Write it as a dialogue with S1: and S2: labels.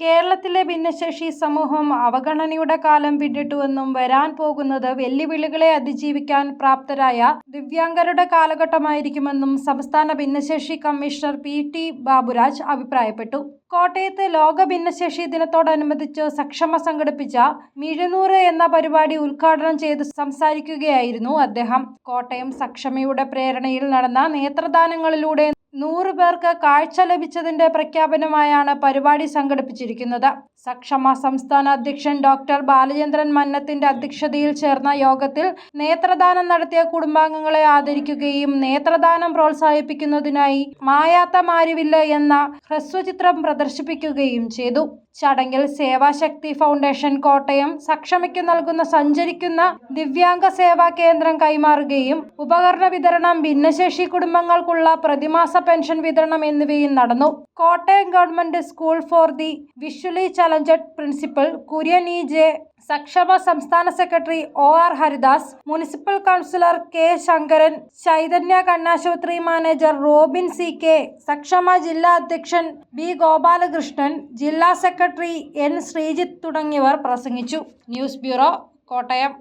S1: കേരളത്തിലെ ഭിന്നശേഷി സമൂഹം അവഗണനയുടെ കാലം പിന്നിട്ടുവെന്നും വരാൻ പോകുന്നത് വെല്ലുവിളികളെ അതിജീവിക്കാൻ പ്രാപ്തരായ ദിവ്യാംഗരുടെ കാലഘട്ടമായിരിക്കുമെന്നും സംസ്ഥാന ഭിന്നശേഷി കമ്മീഷണർ പി ടി ബാബുരാജ് അഭിപ്രായപ്പെട്ടു. കോട്ടയത്ത് ലോക ഭിന്നശേഷി ദിനത്തോടനുബന്ധിച്ച് സക്ഷമ സംഘടിപ്പിച്ച മിഴുന്നൂറ് എന്ന പരിപാടി ഉദ്ഘാടനം ചെയ്ത് സംസാരിക്കുകയായിരുന്നു അദ്ദേഹം. കോട്ടയം സക്ഷമയുടെ പ്രേരണയിൽ നടന്ന നേത്രദാനങ്ങളിലൂടെ നൂറ് പേർക്ക് കാഴ്ച ലഭിച്ചതിന്റെ പ്രഖ്യാപനമായാണ് പരിപാടി സംഘടിപ്പിച്ചിരിക്കുന്നത്. സക്ഷമ സംസ്ഥാന അധ്യക്ഷൻ ഡോക്ടർ ബാലചന്ദ്രൻ മന്നത്തിന്റെ അധ്യക്ഷതയിൽ ചേർന്ന യോഗത്തിൽ നേത്രദാനം നടത്തിയ കുടുംബാംഗങ്ങളെ ആദരിക്കുകയും നേത്രദാനം പ്രോത്സാഹിപ്പിക്കുന്നതിനായി മായാത്ത മാരിവില്ല എന്ന ഹ്രസ്വചിത്രം പ്രദർശിപ്പിക്കുകയും ചെയ്തു. ചടങ്ങിൽ സേവാശക്തി ഫൗണ്ടേഷൻ കോട്ടയം സക്ഷമയ്ക്ക് നൽകുന്ന സഞ്ചരിക്കുന്ന ദിവ്യാംഗ സേവാ കേന്ദ്രം കൈമാറുകയും ഉപകരണ വിതരണം ഭിന്നശേഷി കുടുംബങ്ങൾക്കുള്ള പ്രതിമാസ പെൻഷൻ വിതരണം എന്നിവയും നടന്നു. Kottayam government school for the visually challenged principal Kurian E J Sakshama സംസ്ഥാന secretary O R Haridas municipal councillor K Sankaran Chaitanya കണ്ണാശുപത്രി manager Robin C K Sakshama ജില്ലാ അധ്യക്ഷൻ ബി ഗോപാലകൃഷ്ണൻ ജില്ലാ സെക്രട്ടറി എൻ ശ്രീജിത്ത് തുടങ്ങിയവർ പ്രസംഗിച്ചു. News bureau Kottayam.